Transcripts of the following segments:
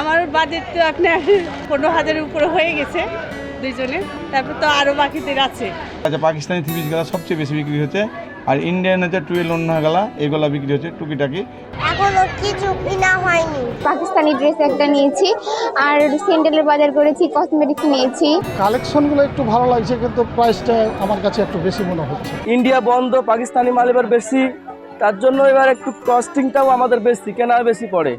আমার বাজেট তো আপনার পনেরো হাজারের উপরে হয়ে গেছে দুইজনে। তারপর তো আরও বাকিদের আছে। আচ্ছা পাকিস্তানি থ্রি পিসগুলো সবচেয়ে বেশি বিক্রি হচ্ছে। আর ইন্ডিয়ান হচ্ছে টুয়েলভ অন্য গেলা এগুলো বিক্রি হচ্ছে টুকিটাকি। এখনও কিছু কিনা হয়নি। পাকিস্তানি ড্রেস একটা নিয়েছি আর স্যান্ডেলের বাজার করেছি কসমেটিক্স নিয়েছি। কালেকশনগুলো একটু ভালো লাগছে কিন্তু প্রাইসটা আমার কাছে একটু বেশি মনে হচ্ছে। ইন্ডিয়া বন্ধ পাকিস্তানি মাল এবার বেশি। তার জন্য এবার একটু কস্টিংটাও আমাদের বেশি কেনা বেশি পড়ে।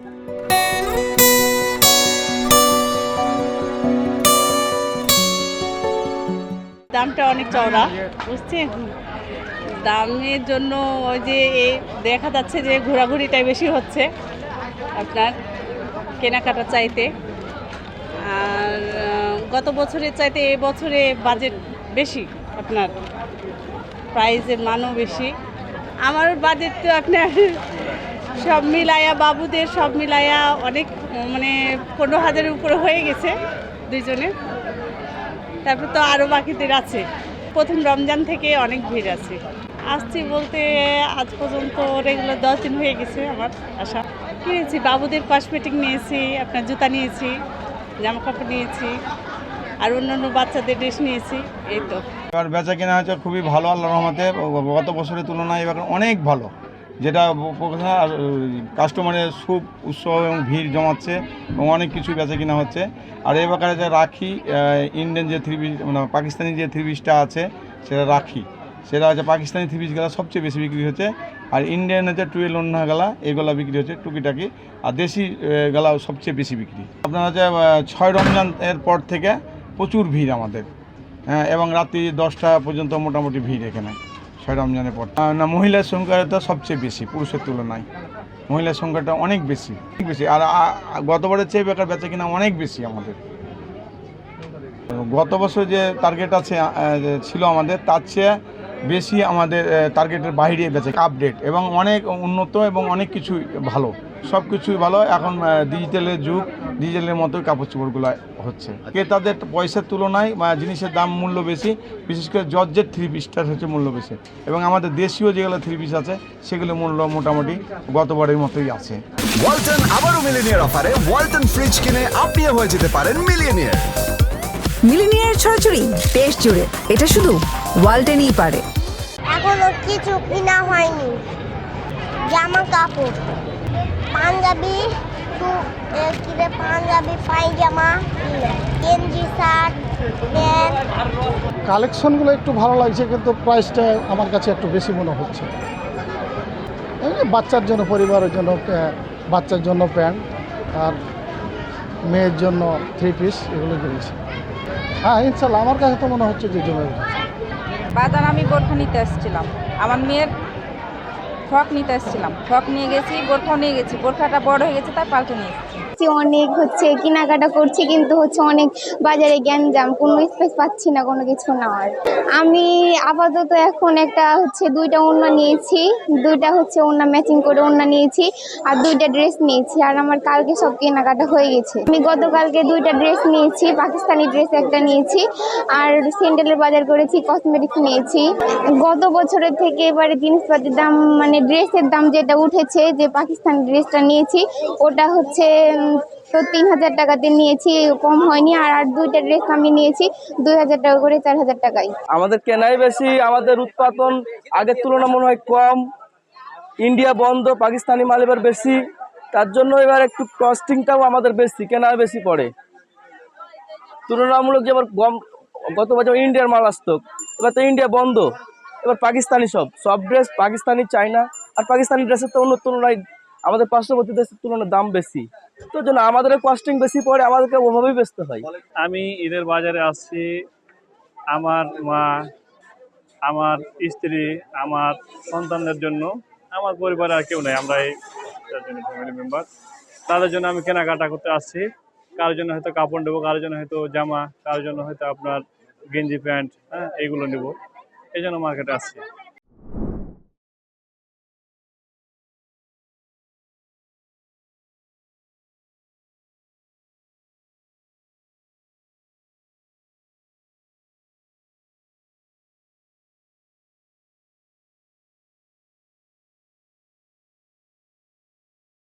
দামটা অনেক চওড়া বুঝছেন দামের জন্য ওই যে দেখা যাচ্ছে যে ঘোরাঘুরিটাই বেশি হচ্ছে আপনার কেনাকাটা চাইতে। আর গত বছরের চাইতে এ বছরে বাজেট বেশি আপনার প্রাইজের মানও বেশি। আমার বাজেট তো আপনার সব মিলায়া বাবুদের সব মিলায়া অনেক মানে পনেরো হাজারের উপরে হয়ে গেছে দুইজনে তারপর তো আরও বাকিদের আছে। প্রথম রমজান থেকে অনেক ভিড় আছে। আসছি বলতে আজ পর্যন্ত রেগুলার দশ দিন হয়ে গেছে আমার আসা। কিনেছি বাবুদের কসমেটিক নিয়েছি, আপনার জুতা নিয়েছি জামা কাপড় নিয়েছি, আর অন্য অন্য বাচ্চাদের ড্রেস নিয়েছি, এই তো। এবার বেচা কেনা হচ্ছে খুবই ভালো আল্লাহ রহমতে। গত বছরের তুলনায় এবার অনেক ভালো। যেটা আর কাস্টমারের সুপ উৎসব এবং ভিড় জমাচ্ছে এবং অনেক কিছু বেচা কিনা হচ্ছে। আর এবার যে রাখি ইন্ডিয়ান যে থ্রি পিস মানে পাকিস্তানি যে থ্রি পিসটা আছে, সেটা রাখি। সেটা হচ্ছে পাকিস্তানি থ্রি পিসগুলো সবচেয়ে বেশি বিক্রি হচ্ছে। আর ইন্ডিয়ান হচ্ছে টুয়েল অন্য গেলা, এগুলো বিক্রি হচ্ছে টুকিটাকি। আর দেশি গেলা সবচেয়ে বেশি বিক্রি। আপনার হচ্ছে ছয় রমজান এর পর থেকে প্রচুর ভিড় আমাদের। হ্যাঁ এবং রাত্রি দশটা পর্যন্ত মোটামুটি ভিড় এখানে। ছয় রমজানের পর। না, মহিলার সংখ্যাটা সবচেয়ে বেশি, পুরুষের তুলনায়। মহিলার সংখ্যাটা অনেক বেশি অনেক বেশি। আর গতবারের চেয়ে বেকার বেচা কিনা অনেক বেশি আমাদের। গত বছর যে টার্গেট আছে ছিল আমাদের, তার চেয়ে বেশি আমাদের টার্গেটের বাইরে বেচে আপডেট এবং অনেক উন্নত এবং অনেক কিছু ভালো। সব কিছুই ভালো। এখন ডিজিটালের যুগ ডিজিটালের মতো কাপড় চোপড়গুলো হচ্ছে। ক্রেতাদের পয়সার তুলনায় বা জিনিসের দাম মূল্য বেশি বিশেষ করে জর্জের থ্রি পিসটার হচ্ছে মূল্য বেশি। এবং আমাদের দেশীয় যেগুলো থ্রি পিস আছে সেগুলো মূল্য মোটামুটি গতবারের মতোই আছে। ওয়ালটন আবারও মিলিনিয়ার অফারে ওয়ালটন ফ্রিজ কিনে আপনিও হয়ে যেতে পারেন মিলিয়নিয়ার মিলিনিয়ার ছড়াছড়ি দেশ জুড়ে। এটা শুধু ওয়ালটেনই পারে। এখনও কিছু কিনা হয়নি। জামা কাপড়। পাঞ্জাবি টু- এ, কি পাঞ্জাবি পায়জামা গেঞ্জি শার্ট কালেকশনগুলো একটু ভালো লাগছে কিন্তু প্রাইসটা আমার কাছে একটু বেশি মনে হচ্ছে। এই বাচ্চার জন্য পরিবারের জন্য বাচ্চার জন্য প্যান্ট আর মেয়ের জন্য থ্রি পিস এগুলো কিনেছি। হ্যাঁ ইনশাল্লাহ আমার কাছে তো মনে হচ্ছে যে জমে। বাজার আমি বোরখা নিতে এসেছিলাম আমার মেয়ের ফ্রক নিতে এসেছিলাম। ফ্রক নিয়ে গেছি, বোরখাও নিয়ে গেছি, বোরখাটা বড় হয়ে গেছে, তাই পাল্টে নিয়ে এসেছি। যে অনেক, হচ্ছে কেনাকাটা করছি কিন্তু হচ্ছে অনেক বাজারে গ্যাঞ্জাম, কোনো স্পেস পাচ্ছি না, কোনো কিছু নেওয়ার আমি আপাতত এখন একটা হচ্ছে দুইটা ওড়না নিয়েছি, দুইটা হচ্ছে ওড়না ম্যাচিং করে ওড়না নিয়েছি আর দুইটা ড্রেস নিয়েছি আর আমার কালকে সব কেনাকাটা হয়ে গেছে। আমি গতকালকে দুইটা ড্রেস নিয়েছি, পাকিস্তানি ড্রেস একটা নিয়েছি আর স্যান্ডেলের বাজার করেছি কসমেটিক্স নিয়েছি। গত বছরের থেকে এবারে জিনিসপাতির দাম মানে ড্রেসের দাম যেটা উঠেছে, যে পাকিস্তানি ড্রেসটা নিয়েছি, ওটা হচ্ছে তো তিন হাজার টাকাতে নিয়েছি, কম হয়নি। আর আর দুইটা ড্রেস আমি নিয়েছি, দুই হাজার টাকা করে চার হাজার টাকায়। আমাদের কেনাই বেশি, আমাদের উৎপাদন আগের তুলনা মনে হয় কম। ইন্ডিয়া বন্ধ, পাকিস্তানি মাল এবার বেশি। তার জন্য এবার একটু কস্টিংটাও আমাদের বেশি কেনা বেশি পড়ে। তুলনামূলক যেবার গম গত বছর ইন্ডিয়ার মাল আসতো, এবার তো ইন্ডিয়া বন্ধ। এবার পাকিস্তানি সব। সব ড্রেস পাকিস্তানি, চায়না। আর পাকিস্তানি ড্রেসের তো অন্য তুলনায় আমাদের পার্শ্ববর্তী দেশের তুলনায় দাম বেশি। তো জন্য আমাদের কস্টিং বেশি পড়ে, আমাদেরকে ওভাবেই বেচতে হয়। আমি ঈদের বাজারে আসছি, আমার মা, আমার স্ত্রী, আমার সন্তানদের জন্য, আমার পরিবারে আর কেউ নেই, আমরা এই ফ্যামিলি মেম্বার তাদের জন্য আমি কেনাকাটা করতে আসছি, কারোর জন্য হয়তো কাপড় নেব, কারোর জন্য হয়তো জামা, কারোর জন্য হয়তো আপনার গেঞ্জি প্যান্ট হ্যাঁ এইগুলো নেব। এই জন্য মার্কেটে আসছি।